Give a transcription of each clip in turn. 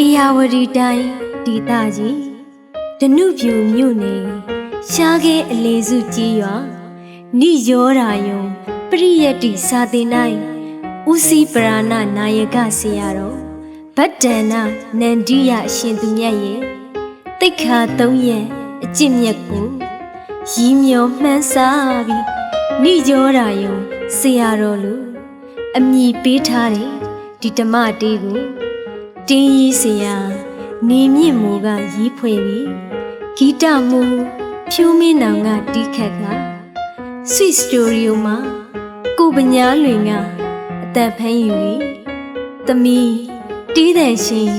အေယာဝတီတိုင်းဒေသကြီးဒနုပြူမြို့နယ်ရှားခဲအလေစုကြီးရွာနိယောရာယုံပရိယတ္တိစာသင်၌ဦးစီးပရာဏနာယကဆရာတော်ဗတ္တနာနန္ဒီယအရှင်သူမြတ်ရဲ့တိတ်ခါသုံးရဲ့အကျင့်မြတ်ကိုရည်မျောမှန်းစားပြီးနိယောရာယုံဆရာတော်လူအမည်ပေးထားတဲ့ဒီဓမ္မတေးကို တင်းရီစရာနေမြင့်မိုးကရီးဖွဲ့ပြီးဂီတမူဖြူးမင်းနောင်ကတီးခတ်က Sweet Studio မှာကိုပညာလွင်ကအသက်ဖမ်းယူပြီးသမီးတီးတဲ့ရှင်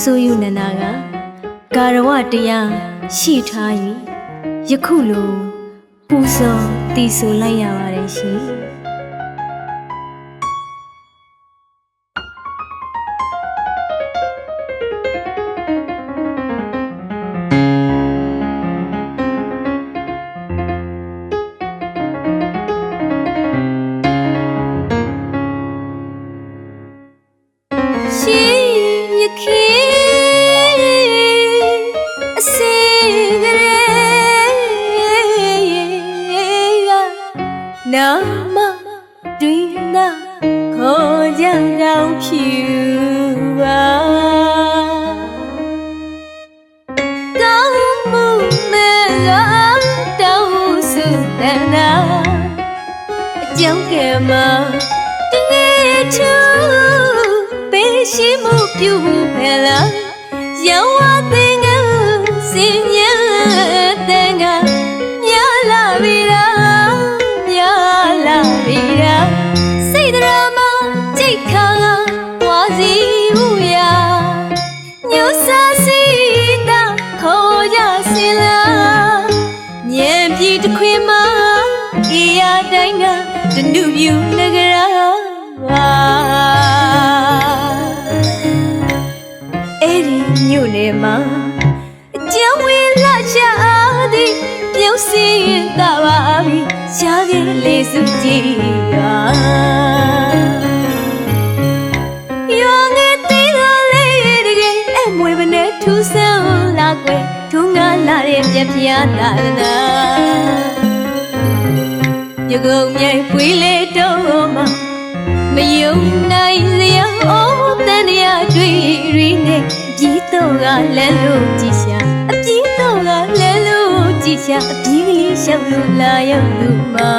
ဆိုယူနနာကကာရဝတရားရှိထား၍ယခုလိုပူဇော်တည်ဆိုလိုက်ရပါတယ်ရှင် နာမတွင်နာခေါ်ကြတောင်ဖြူပါကောင်းမှုမဲ့ကတောင်းစုတနာအကြောင်းကဲမှာတက တစ်ခွင်မှာအေးရတိုင်းကတနုပြူနဂရာပါအဲ့ဒီမြို့နယ်မှာအကျဝေးလာချသည်ပြုံးစင်းရင်တာပါပြီရှားကြီးလေးစုကြည်ရွာ လာတဲ့ပြပြတာနာမြကုံမြိုင်ပွေးလေတော့မှမယုံနိုင်စရာအိုးတန်ရတွေ့ရီနဲ့ပြီးတော့ကလဲလို့ကြည်ရှာအပြီးတော့ကလဲလို့ကြည်ရှာအပြီးကလေးရှောက်လို့လာရောက်သူမှာ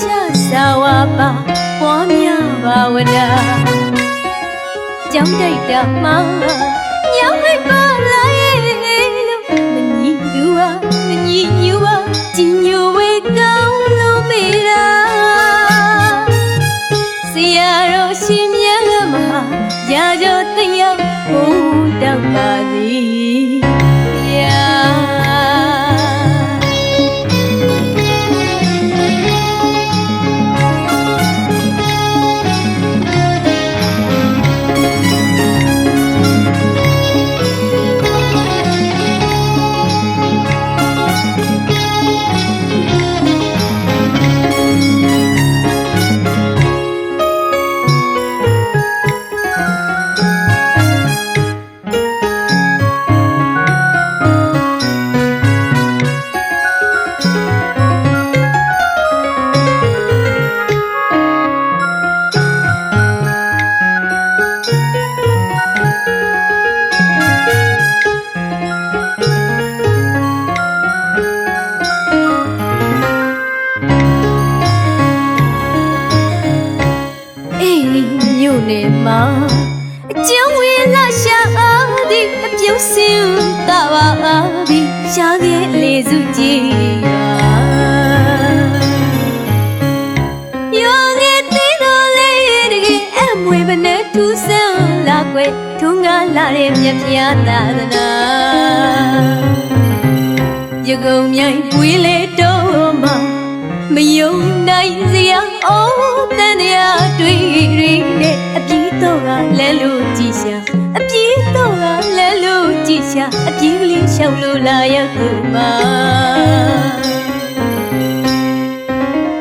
ချသာဝပါပွားများဘာဝနာကြောင်းတိုက်တာမှာ မြို့နယ်မှာအကျုံးဝင်လာရှာသည်အပြုံးစင်တာပါပြီရှားခဲ့လေစုကြည်ရောငယ်သေးတော်လေးတကယ်အမွေဘနဲ့ထူးဆန်းလာကွယ်ထုံးကားလာတဲ့မြတ်ဖျားသာသနာရကုံမြိုင်ပွေးလေတော့မှ မယုံနိုင်စရာအိုးတန်တရားတွေ့ရတဲ့အပြေးတော့ကလဲလို့ကြည်ရှာအပြေးတော့ကလဲလို့ကြည်ရှာအပြေးကလေးရှောက်လို့လာရောက်သူမှာ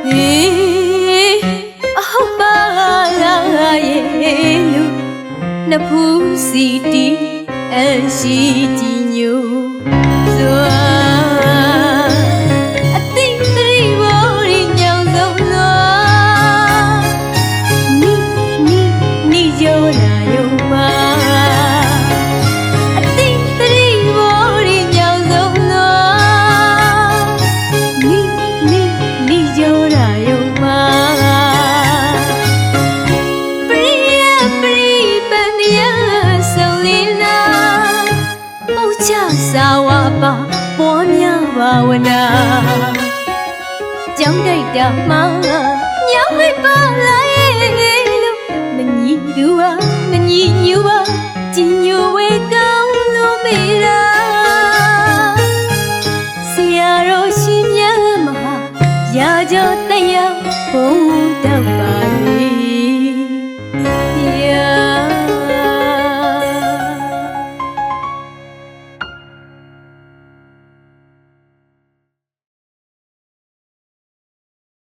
ဟေးအဟုတ်ပါလားရဲ့လူနှစ်ဖူးစီတီအရှိကြ ဝနာကြောင်းတိုက်တာမှညောင်းမိပါလာရဲ့လို့မညီသူပါမညီညူပါကြည်ညိုဝဲကောင်းလို့မေးတာဆရာတော်ရှင်မြတ်မဟာရာကြောတရားဘုံတောက်ပါလေ